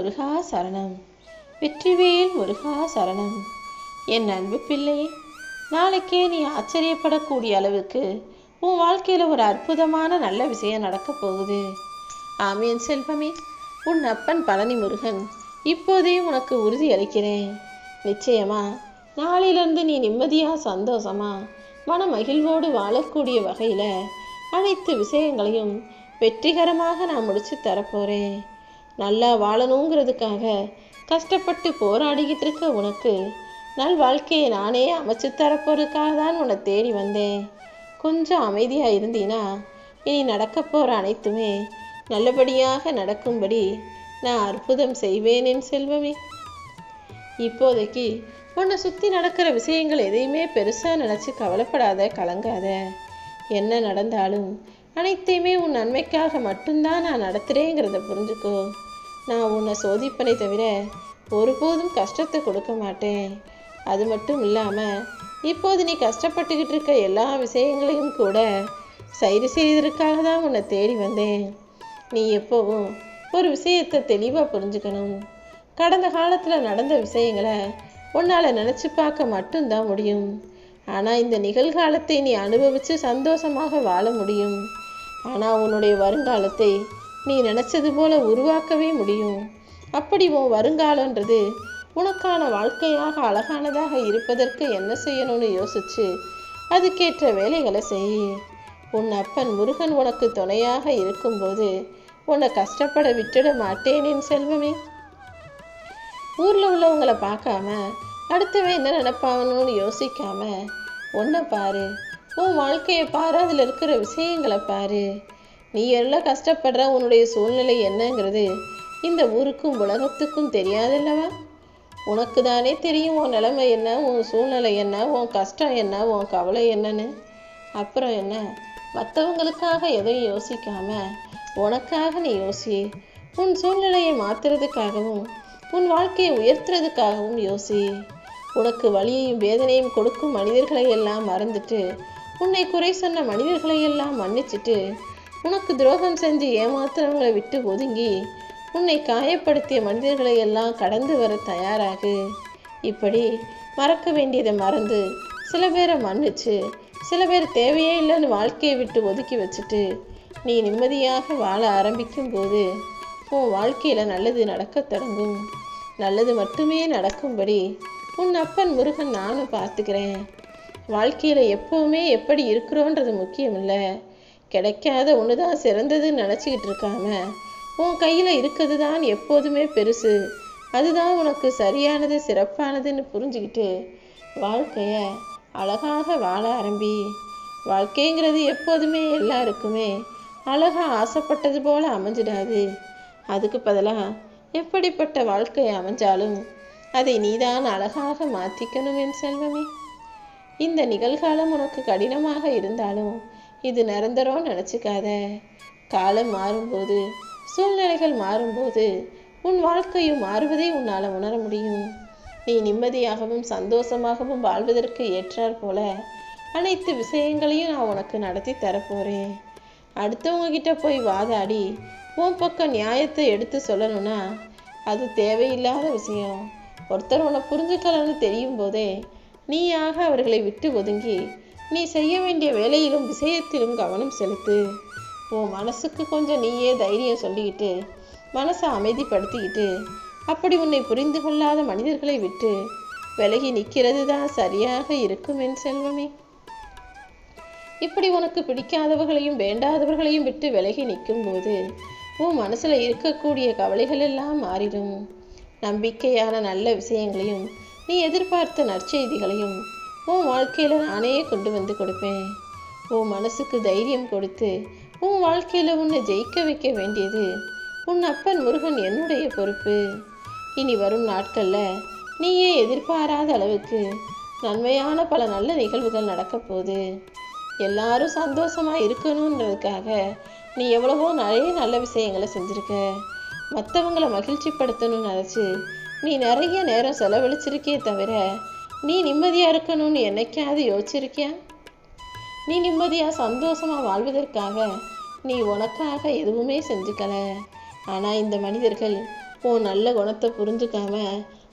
முருகா சரணம். வெற்றிவேல் முருகா சரணம். என் அன்பு பிள்ளை நாளைக்கே நீ ஆச்சரியப்படக்கூடிய அளவுக்கு உன் வாழ்க்கையில் ஒரு அற்புதமான நல்ல விஷயம் நடக்கப் போகுது. ஆமியன் செல்வமே. உன் அப்பன் பழனி முருகன் இப்போதே உனக்கு உறுதி அளிக்கிறேன். நிச்சயமா நாளிலிருந்து நீ நிம்மதியா சந்தோஷமா மன மகிழ்வோடு வாழக்கூடிய வகையில் அனைத்து விஷயங்களையும் வெற்றிகரமாக நான் முடிச்சு தரப்போறேன் நல்லா வாழணுங்கிறதுக்காக கஷ்டப்பட்டு போராடிக்கிட்டு இருக்க உனக்கு நல் வாழ்க்கையை நானே அமைச்சு தரப்போறதுக்காக தான் உன்னை தேடி வந்தேன். கொஞ்சம் அமைதியாக இருந்தீனா இனி நடக்க போகிற அனைத்துமே நல்லபடியாக நடக்கும்படி நான் அற்புதம் செய்வேன் என் செல்வமே. இப்போதைக்கு உன்னை சுற்றி நடக்கிற விஷயங்கள் எதையுமே பெருசாக நினச்சி கவலைப்படாத கலங்காத. என்ன நடந்தாலும் அனைத்தையுமே உன் நன்மைக்காக மட்டும்தான் நான் நடத்துகிறேங்கிறத புரிஞ்சுக்கோ. நான் உன்னை சோதிப்பனை தவிர ஒருபோதும் கஷ்டத்தை கொடுக்க மாட்டேன். அது மட்டும் இல்லாமல் இப்போது நீ கஷ்டப்பட்டுக்கிட்டு இருக்க எல்லா விஷயங்களையும் கூட சரி செய்வதற்காக தான் உன்னை தேடி வந்தேன். நீ எப்போவும் ஒரு விஷயத்தை தெளிவாக புரிஞ்சுக்கணும். கடந்த காலத்தில் நடந்த விஷயங்களை உன்னால் நினச்சி பார்க்க மட்டும்தான் முடியும். ஆனால் இந்த நிகழ்காலத்தை நீ அனுபவித்து சந்தோஷமாக வாழ முடியும். ஆனால் உன்னுடைய வருங்காலத்தை நீ நினச்சது போல உருவாக்கவே முடியும். அப்படி உன் வருங்காலன்றது உனக்கான வாழ்க்கையாக அழகானதாக இருப்பதற்கு என்ன செய்யணும்னு யோசிச்சு அதுக்கேற்ற வேலைகளை செய். உன் அப்பன் முருகன் உனக்கு துணையாக இருக்கும்போது உன்னை கஷ்டப்பட விட்டுட மாட்டேன் என் செல்வமே. ஊரில் உள்ளவங்களை பார்க்காம அடுத்தவன் என்ன நினைப்பாங்கன்னு யோசிக்காம உன்னை பாரு. உன் வாழ்க்கையை பாரு அதில் இருக்கிற விஷயங்களை பாரு. நீ எல்லாம் கஷ்டப்படுற? உன்னுடைய சூழ்நிலை என்னங்கிறது இந்த ஊருக்கும் உலகத்துக்கும் தெரியாதல்லவா? உனக்கு தானே தெரியும் உன் நிலைமை என்ன உன் சூழ்நிலை என்ன உன் கஷ்டம் என்ன உன் கவலை என்னன்னு. அப்புறம் என்ன? மற்றவங்களுக்காக எதையும் யோசிக்காம உனக்காக நீ யோசி. உன் சூழ்நிலையை மாற்றுறதுக்காகவும் உன் வாழ்க்கையை உயர்த்துறதுக்காகவும் யோசி. உனக்கு வலியையும் வேதனையும் கொடுக்கும் மனிதர்களை எல்லாம் மறந்துட்டு உன்னை குறை சொன்ன மனிதர்களை எல்லாம் மன்னிச்சிட்டு உனக்கு துரோகம் செஞ்சு ஏமாத்துறவங்களை விட்டு ஒதுங்கி உன்னை காயப்படுத்திய மனிதர்களை எல்லாம் கடந்து வர தயாராகு. இப்படி மறக்க வேண்டியதை மறந்து சில பேரை மன்னிச்சு சில பேர் தேவையே இல்லைன்னு வாழ்க்கையை விட்டு ஒதுக்கி வச்சுட்டு நீ நிம்மதியாக வாழ ஆரம்பிக்கும் போது உன் வாழ்க்கையில் நல்லது நடக்கத் தொடங்கும். நல்லது மட்டுமே நடக்கும்படி உன் அப்பன் முருகன் நானும் பார்த்துக்கிறேன். வாழ்க்கையில் எப்போவுமே எப்படி இருக்கிறோன்றது முக்கியம் இல்லை கிடைக்காத ஒன்று தான் சிறந்ததுன்னு நினச்சிக்கிட்டு இருக்காம உன் கையில் இருக்கிறது தான் எப்போதுமே பெருசு. அதுதான் உனக்கு சரியானது சிறப்பானதுன்னு புரிஞ்சுக்கிட்டு வாழ்க்கையை அழகாக வாழ ஆரம்பி. வாழ்க்கைங்கிறது எப்போதுமே எல்லாருக்குமே அழகாக ஆசைப்பட்டது போல் அமைஞ்சிடாது. அதுக்கு பதிலாக எப்படிப்பட்ட வாழ்க்கை அமைஞ்சாலும் அதை நீதான் அழகாக மாற்றிக்கணும் என் செல்வமே. இந்த நிகழ்காலம் உனக்கு கடினமாக இருந்தாலும் இது நிரந்தரம் நினச்சிக்காத. காலம் மாறும்போது சூழ்நிலைகள் மாறும்போது உன் வாழ்க்கையும் மாறுவதை உன்னால் உணர முடியும். நீ நிம்மதியாகவும் சந்தோஷமாகவும் வாழ்வதற்கு ஏற்றாற் போல அனைத்து விஷயங்களையும் நான் உனக்கு நடத்தி தரப்போகிறேன் அடுத்தவங்க கிட்ட போய் வாதாடி உன் பக்கம் நியாயத்தை எடுத்து சொல்லணும்னா அது தேவையில்லாத விஷயம். ஒருத்தர் உன்னை புரிஞ்சுக்கலன்னு தெரியும் போதே நீயாக அவர்களை விட்டு ஒதுங்கி நீ செய்ய வேண்டிய வேலையிலும் விஷயத்திலும் கவனம் செலுத்து. உன் மனசுக்கு கொஞ்சம் நீயே தைரியம் சொல்லிக்கிட்டு மனசை அமைதிப்படுத்திக்கிட்டு அப்படி உன்னை புரிந்து கொள்ளாத மனிதர்களை விட்டு விலகி நிற்கிறது தான் சரியாக இருக்கும் என் செல்வமே. இப்படி உனக்கு பிடிக்காதவர்களையும் வேண்டாதவர்களையும் விட்டு விலகி நிற்கும்போது உன் மனசில் இருக்கக்கூடிய கவலைகள் எல்லாம் மாறிடும். நம்பிக்கையான நல்ல விஷயங்களையும் நீ எதிர்பார்த்த நற்செய்திகளையும் உன் வாழ்க்கையில் நானே கொண்டு வந்து கொடுப்பேன். உன் மனசுக்கு தைரியம் கொடுத்து உன் வாழ்க்கையில் உன்னை ஜெயிக்க வைக்க வேண்டியது உன் அப்பன் முருகன் என்னுடைய பொறுப்பு. இனி வரும் நாட்களில் நீயே எதிர்பாராத அளவுக்கு நன்மையான பல நல்ல நிகழ்வுகள் நடக்கப் போகுது. எல்லாரும் சந்தோஷமாக இருக்கணுன்றதுக்காக நீ எவ்வளவோ நிறைய நல்ல விஷயங்களை செஞ்சுருக்க. மற்றவங்களை மகிழ்ச்சிப்படுத்தணும்னு நினச்சி நீ நிறைய நேரம் செலவழிச்சிருக்கே தவிர நீ நிம்மதியாக இருக்கணும்னு என்னைக்காவது யோசிச்சிருக்கியா? நீ நிம்மதியாக சந்தோஷமாக வாழ்வதற்காக நீ உனக்காக எதுவுமே செஞ்சுக்கல. ஆனால் இந்த மனிதர்கள் உன் நல்ல குணத்தை புரிஞ்சுக்காம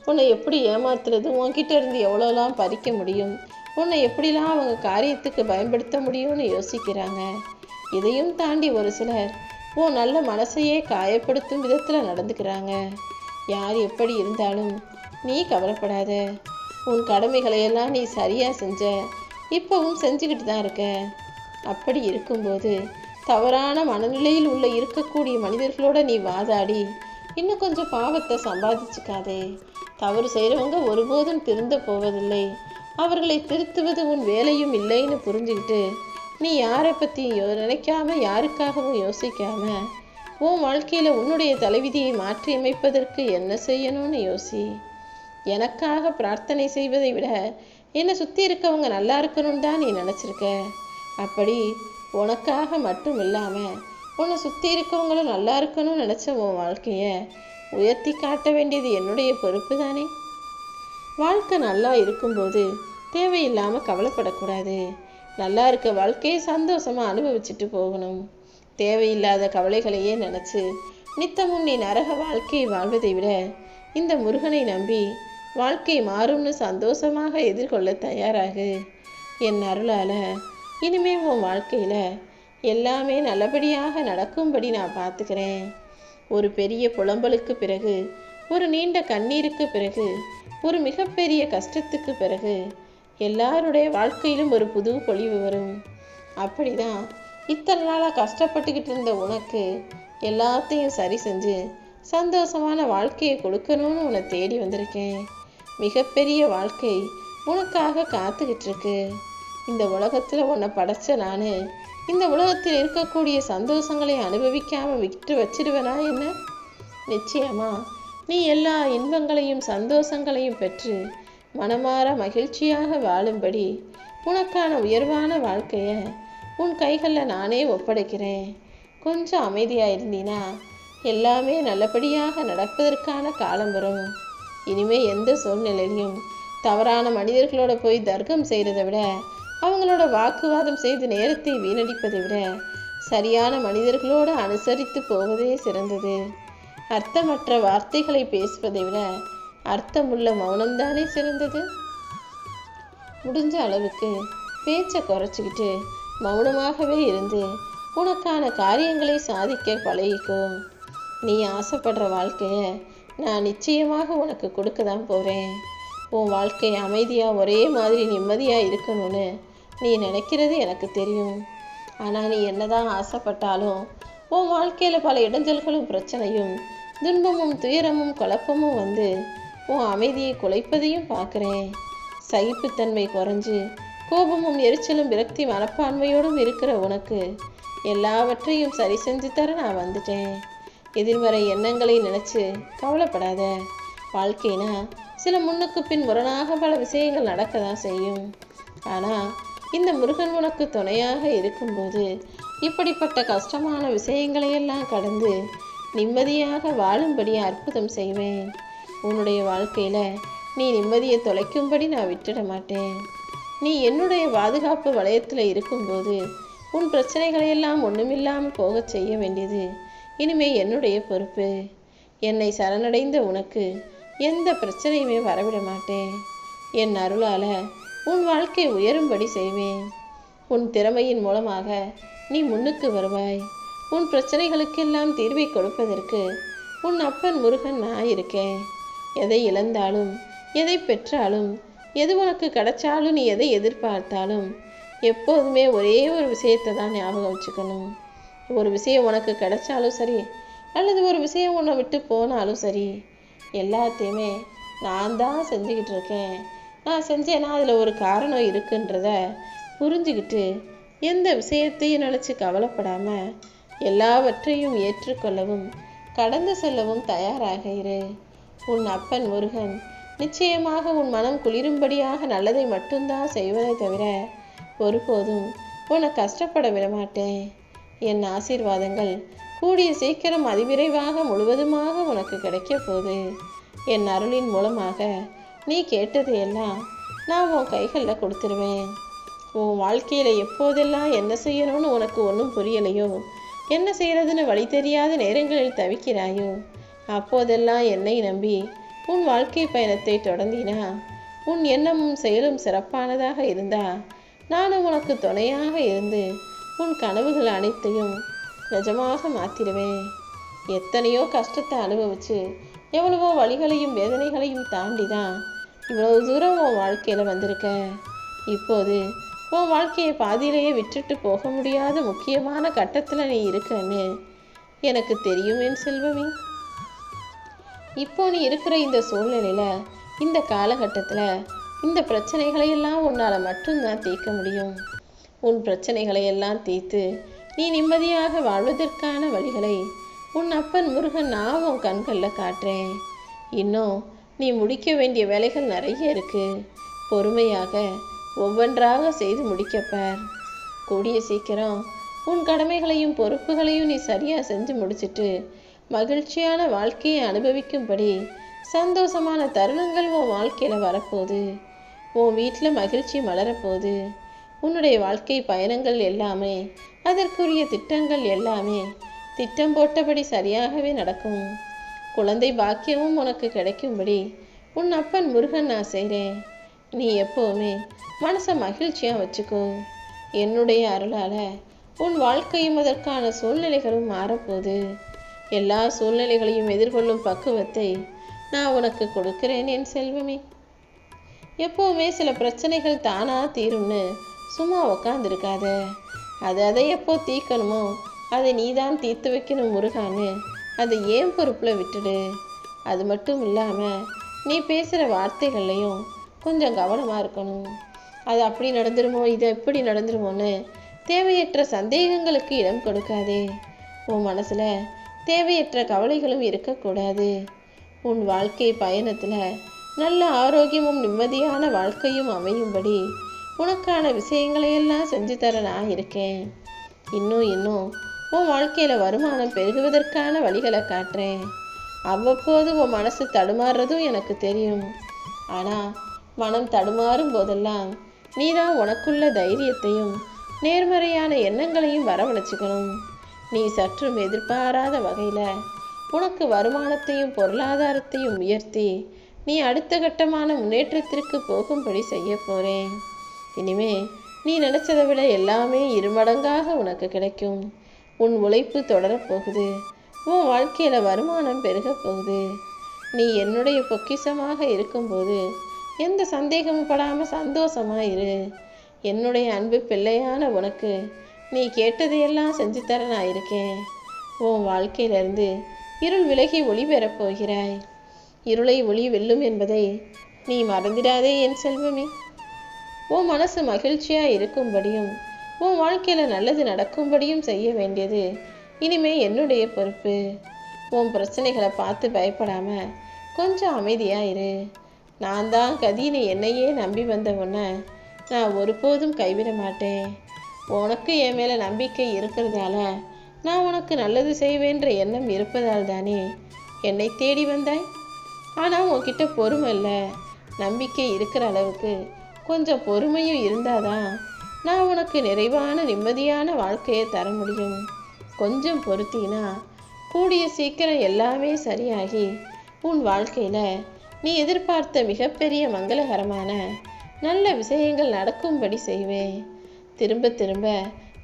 உன்னை எப்படி ஏமாத்துறது? உன்கிட்ட இருந்து எவ்வளோலாம் பறிக்க முடியும்? உன்னை எப்படிலாம் அவங்க காரியத்துக்கு பயன்படுத்த முடியும்னு யோசிக்கிறாங்க. இதையும் தாண்டி ஒரு சிலர் உன் நல்ல மனசையே காயப்படுத்தும் விதத்தில் நடந்துக்கிறாங்க. யார் எப்படி இருந்தாலும் நீ கவலைப்படாத. உன் கடமைகளை எல்லாம் நீ சரியாக செஞ்ச இப்போவும் செஞ்சுக்கிட்டு தான் இருக்க. அப்படி இருக்கும்போது தவறான மனநிலையில் உள்ள இருக்கக்கூடிய மனிதர்களோட நீ வாதாடி. இன்னும் கொஞ்சம் பாவத்தை சம்பாதிச்சுக்காதே. தவறு செய்கிறவங்க ஒருபோதும் திருந்த போவதில்லை. அவர்களை திருத்துவது உன் வேலையும் இல்லைன்னு புரிஞ்சுக்கிட்டு நீ யாரை பற்றியும் நினைக்காம யாருக்காகவும் யோசிக்காம உன் வாழ்க்கையில் உன்னுடைய தலைவிதியை மாற்றியமைப்பதற்கு என்ன செய்யணும்னு யோசி. எனக்காக பிரார்த்தனை செய்வதை விட என்னை சுற்றி இருக்கவங்க நல்லா இருக்கணும்னு தான் நீ நினச்சிருக்க? அப்படி உனக்காக மட்டும் இல்லாமல் உன்னை சுற்றி இருக்கவங்களும் நல்லா இருக்கணும்னு நினச்ச உன் வாழ்க்கையை உயர்த்தி காட்ட வேண்டியது என்னுடைய பொறுப்பு தானே? வாழ்க்கை நல்லா இருக்கும்போது தேவையில்லாமல் கவலைப்படக்கூடாது. நல்லா இருக்க வாழ்க்கையை சந்தோஷமாக அனுபவிச்சுட்டு போகணும். தேவையில்லாத கவலைகளையே நினச்சி நித்தமும் நீ நரக வாழ்க்கையை வாழ்வதை விட இந்த முருகனை நம்பி வாழ்க்கை மாறும்னு சந்தோஷமாக எதிர்கொள்ள தயாராகு. என் அருளால் இனிமே உன் வாழ்க்கையில் எல்லாமே நல்லபடியாக நடக்கும்படி நான் பார்த்துக்கிறேன் ஒரு பெரிய புலம்பலுக்கு பிறகு ஒரு நீண்ட கண்ணீருக்கு பிறகு ஒரு மிகப்பெரிய கஷ்டத்துக்கு பிறகு எல்லாருடைய வாழ்க்கையிலும் ஒரு புது பொழிவு வரும். அப்படிதான் இத்தனை நாளாக கஷ்டப்பட்டுக்கிட்டு இருந்த உனக்கு எல்லாத்தையும் சரி செஞ்சு சந்தோஷமான வாழ்க்கையை கொடுக்கணும்னு உன்னை தேடி வந்திருக்கேன். மிகப்பெரிய வாழ்க்கை உனக்காக காத்துக்கிட்டு இருக்கு இந்த உலகத்தில் உன்னை படைச்ச நான் இந்த உலகத்தில் இருக்கக்கூடிய சந்தோஷங்களை அனுபவிக்காம விட்டு வச்சிருவேனா என்ன? நிச்சயமா நீ எல்லா இன்பங்களையும் சந்தோஷங்களையும் பெற்று மனமாற மகிழ்ச்சியாக வாழும்படி உனக்கான உயர்வான வாழ்க்கையை உன் கைகளில் நானே ஒப்படைக்கிறேன். கொஞ்சம் அமைதியாக இருந்தீனா எல்லாமே நல்லபடியாக நடப்பதற்கான காலம் வரும். இனிமே எந்த சூழ்நிலையிலையும் தவறான மனிதர்களோட போய் தர்க்கம் செய்கிறத விட அவங்களோட வாக்குவாதம் செய்து நேரத்தை வீணடிப்பதை விட சரியான மனிதர்களோடு அனுசரித்து போவதே சிறந்தது. அர்த்தமற்ற வார்த்தைகளை பேசுவதை விட அர்த்தமுள்ள மௌனம்தானே சிறந்தது? முடிஞ்ச அளவுக்கு பேச்சை குறைச்சிக்கிட்டு மௌனமாகவே இருந்து உனக்கான காரியங்களை சாதிக்க பழகிக்கும் நீ ஆசைப்படுற வாழ்க்கையை நான் நிச்சயமாக உனக்கு கொடுக்க தான் போகிறேன் உன் வாழ்க்கை அமைதியாக ஒரே மாதிரி நிம்மதியாக இருக்கணும்னு நீ நினைக்கிறது எனக்கு தெரியும். ஆனால் நீ என்னதான் ஆசைப்பட்டாலும் உன் வாழ்க்கையில் பல இடைஞ்சல்களும் பிரச்சனையும் துன்பமும் துயரமும் குழப்பமும் வந்து உன் அமைதியை குலைப்பதையும் பார்க்குறேன். சகிப்புத்தன்மை குறைஞ்சு கோபமும் எரிச்சலும் விரக்தி மனப்பான்மையோடும் இருக்கிற உனக்கு எல்லாவற்றையும் சரி செஞ்சு தர நான் வந்துட்டேன். எதிர்மறை எண்ணங்களை நினச்சி கவலைப்படாத. வாழ்க்கைனா சில முன்னுக்கு பின் முரணாக பல விஷயங்கள் நடக்க தான் செய்யும். ஆனால் இந்த முருகன் உனக்கு துணையாக இருக்கும்போது இப்படிப்பட்ட கஷ்டமான விஷயங்களையெல்லாம் கடந்து நிம்மதியாக வாழும்படி அற்புதம் செய்வேன். உன்னுடைய வாழ்க்கையில் நீ நிம்மதியை தொலைக்கும்படி நான் விட்டுட மாட்டேன். நீ என்னுடைய பாதுகாப்பு வளையத்தில் இருக்கும்போது உன் பிரச்சனைகளையெல்லாம் ஒன்றுமில்லாமல் போகச் செய்ய வேண்டியது இனிமே என்னுடைய பொறுப்பு. என்னை சரணடைந்த உனக்கு எந்த பிரச்சனையுமே வரவிட மாட்டேன். என் அருளால் உன் வாழ்க்கை உயரும்படி செய்வேன். உன் திறமையின் மூலமாக நீ முன்னுக்கு வருவாய். உன் பிரச்சனைகளுக்கெல்லாம் தீர்வை கொடுப்பதற்கு உன் அப்பன் முருகன் நான் இருக்கேன். எதை இழந்தாலும் எதை பெற்றாலும் எது உனக்கு கிடைச்சாலும் நீ எதை எதிர்பார்த்தாலும் எப்போதுமே ஒரே ஒரு விஷயத்தை தான் ஞாபகம் வச்சுக்கணும். ஒரு விஷயம் உனக்கு கிடைச்சாலும் சரி அல்லது ஒரு விஷயம் உன்னை விட்டு போனாலும் சரி எல்லாத்தையுமே நான் தான் செஞ்சுக்கிட்டு இருக்கேன். நான் செஞ்சேன்னா அதில் ஒரு காரணம் இருக்குன்றத புரிஞ்சுக்கிட்டு எந்த விஷயத்தையும் நினச்சி கவலைப்படாமல் எல்லாவற்றையும் ஏற்றுக்கொள்ளவும் கடந்து செல்லவும் தயாராக இரு. உன் அப்பன் முருகன் நிச்சயமாக உன் மனம் குளிரும்படியாக நல்லதை மட்டும்தான் செய்வதை தவிர ஒருபோதும் உன்னை கஷ்டப்பட விடமாட்டேன். என் ஆசீர்வாதங்கள். கூடிய சீக்கிரம் அதிவிரைவாக முழுவதுமாக உனக்கு கிடைக்க போகுது. என் அருளின் மூலமாக நீ கேட்டது எல்லாம் நான் உன் கைகளில் கொடுத்துருவேன். உன் வாழ்க்கையில் எப்போதெல்லாம் என்ன செய்யணும்னு உனக்கு ஒன்றும் புரியலையோ? என்ன செய்யறதுன்னு வழி தெரியாத நேரங்களில் தவிக்கிறாயோ? அப்போதெல்லாம் என்னை நம்பி உன் வாழ்க்கை பயணத்தை தொடர்ந்தினா உன் எண்ணமும் செயலும் சிறப்பானதாக இருந்தா நானும் உனக்கு துணையாக இருந்து உன் கனவுகள் அனைத்தையும் நிஜமாக மாத்திடுவேன். எத்தனையோ கஷ்டத்தை அனுபவிச்சு எவ்வளவோ வழிகளையும் வேதனைகளையும் தாண்டி தான் இவ்வளவு தூரம் உன் வாழ்க்கையில் வந்திருக்க. இப்போது உன் வாழ்க்கையை பாதியிலேயே விட்டுட்டு போக முடியாத முக்கியமான கட்டத்தில் நீ இருக்கன்னு எனக்கு தெரியும் என் செல்வமே. இப்போ நீ இருக்கிற இந்த சூழ்நிலையில் இந்த காலகட்டத்தில் இந்த பிரச்சனைகளையெல்லாம் உன்னால் மட்டும்தான் தீர்க்க முடியும். உன் பிரச்சனைகளை எல்லாம் தீர்த்து நீ நிம்மதியாக வாழ்வதற்கான வழிகளை உன் அப்பன் முருகன் நான் உன் கண்களில் காட்டுறேன். இன்னும் நீ முடிக்க வேண்டிய வேலைகள் நிறைய இருக்கு. பொறுமையாக ஒவ்வொன்றாக செய்து முடிக்கப்பார். கூடிய சீக்கிரம் உன் கடமைகளையும் பொறுப்புகளையும் நீ சரியாக செஞ்சு முடிச்சிட்டு மகிழ்ச்சியான வாழ்க்கையை அனுபவிக்கும்படி சந்தோஷமான தருணங்கள் உன் வாழ்க்கையில் வரப்போகுது. உன் வீட்டில் மகிழ்ச்சி மலரப்போகுது. உன்னுடைய வாழ்க்கை பயணங்கள் எல்லாமே அதற்குரிய திட்டங்கள் எல்லாமே திட்டம் போட்டபடி சரியாகவே நடக்கும். குழந்தை பாக்கியமும் உனக்கு கிடைக்கும்படி உன் அப்பன் முருகன் நான் செய்கிறேன் நீ எப்போவுமே மனசை மகிழ்ச்சியாக வச்சுக்கோ. என்னுடைய அருளால் உன் வாழ்க்கையும் அதற்கான சூழ்நிலைகளும் மாறப்போகுது. எல்லா சூழ்நிலைகளையும் எதிர்கொள்ளும் பக்குவத்தை நான் உனக்கு கொடுக்கிறேன் என் செல்வமே. எப்போவுமே சில பிரச்சனைகள் தானா தீரும்னு சும்மா உக்காந்துருக்காத. அது அதை எப்போ தீர்க்கணுமோ அதை நீ தான் தீர்த்து வைக்கணும் முருகான்னு அதை ஏன் பொறுப்பில் விட்டுடு? அது மட்டும் இல்லாமல் நீ பேசுகிற வார்த்தைகள்லையும் கொஞ்சம் கவனமாக இருக்கணும். அது அப்படி நடந்துருமோ இது எப்படி நடந்துருமோன்னு தேவையற்ற சந்தேகங்களுக்கு இடம் கொடுக்காதே. உன் மனசில் தேவையற்ற கவலைகளும் இருக்கக்கூடாது. உன் வாழ்க்கை பயணத்தில் நல்ல ஆரோக்கியமும் நிம்மதியான வாழ்க்கையும் அமையும்படி உனக்கான விஷயங்களையெல்லாம் செஞ்சு தர நான் இருக்கேன். இன்னும் இன்னும் உன் வாழ்க்கையில் வருமானம் பெருகுவதற்கான வழிகளை காட்டுறேன். அவ்வப்போது உன் மனசு தடுமாறுறதும் எனக்கு தெரியும். ஆனால் மனம் தடுமாறும் போதெல்லாம் நீ தான் உனக்குள்ள தைரியத்தையும் நேர்மறையான எண்ணங்களையும் வரவழைச்சிக்கணும். நீ சற்றும் எதிர்பாராத வகையில் உனக்கு வருமானத்தையும் பொருளாதாரத்தையும் உயர்த்தி நீ அடுத்த கட்டமான முன்னேற்றத்திற்கு போகும்படி செய்ய போகிறேன் இனிமே நீ நினைச்சதை விட எல்லாமே இருமடங்காக உனக்கு கிடைக்கும். உன் உழைப்பு தொடரப்போகுது உன் வாழ்க்கையில் வருமானம் பெருகப் போகுது. நீ என்னுடைய பொக்கிஷமாக இருக்கும்போது எந்த சந்தேகமும் படாமல் சந்தோஷமா இரு. என்னுடைய அன்பு பிள்ளையான உனக்கு நீ கேட்டதையெல்லாம் செஞ்சு தர நான் இருக்கேன் உன் வாழ்க்கையிலிருந்து இருள் விலகி ஒளி பெறப் போகிறாய். இருளை ஒளி வெல்லும் என்பதை நீ மறந்திடாதே என் செல்வமே. உன் மனசு மகிழ்ச்சியாக இருக்கும்படியும் உன் வாழ்க்கையில் நல்லது நடக்கும்படியும் செய்ய வேண்டியது. இனிமே என்னுடைய பொறுப்பு. உன் பிரச்சனைகளை பார்த்து பயப்படாமல் கொஞ்சம் அமைதியாக இரு. நான் தான் கதின்னு என்னையே நம்பி வந்த உன்னை நான் ஒருபோதும் கைவிட மாட்டேன். உனக்கு என் மேலே நம்பிக்கை இருக்கிறதால நான் உனக்கு நல்லது செய்வேன்ற எண்ணம் இருப்பதால் தானே என்னை தேடி வந்தாய்? ஆனால் உன்கிட்ட பொறுமை இல்லை. நம்பிக்கை இருக்கிற அளவுக்கு கொஞ்சம் பொறுமையும் இருந்தாதான் நான் உனக்கு நிறைவான நிம்மதியான வாழ்க்கையை தர முடியும். கொஞ்சம் பொறுத்தினா கூடிய சீக்கிரம் எல்லாமே சரியாகி உன் வாழ்க்கையில் நீ எதிர்பார்த்த மிகப்பெரிய மங்களகரமான நல்ல விஷயங்கள் நடக்கும்படி செய்வேன். திரும்ப திரும்ப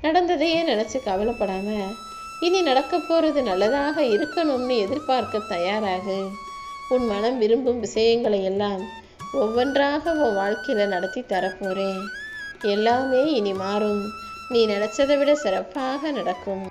நடந்ததையே நினச்சி கவலைப்படாம இனி நடக்க போகிறது நல்லதாக இருக்கணும்னு எதிர்பார்க்க தயாராகு. உன் மனம் விரும்பும் விஷயங்களை எல்லாம் ஒவ்வொன்றாக உன் வாழ்க்கையில் நடத்தி தரப்போகிறேன் எல்லாமே இனி மாறும். நீ நினச்சதை விட சிறப்பாக நடக்கும்.